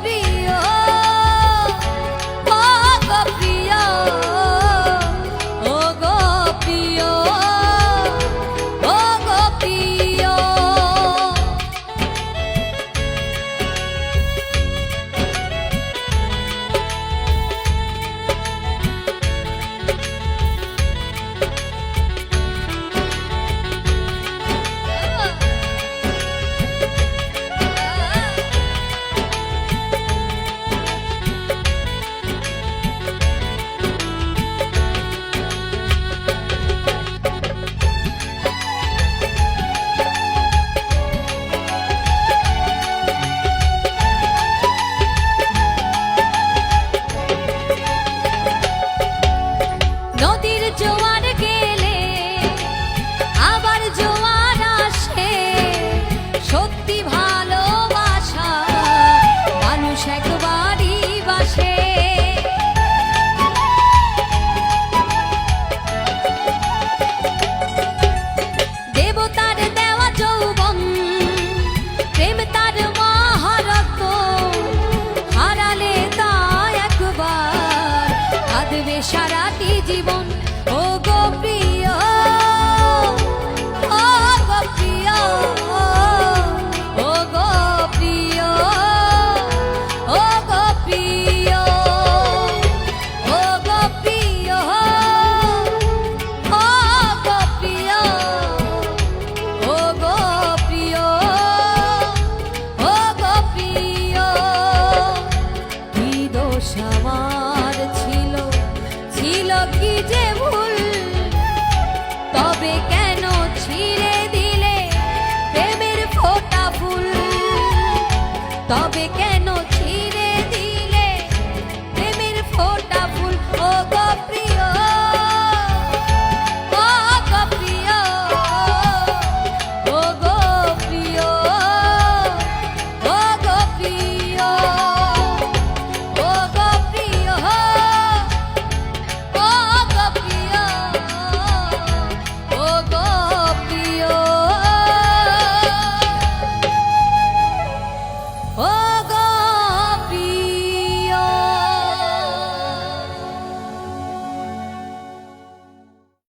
be গেলে আবার সত্যি ভালো কি যে ভুল তবে কেন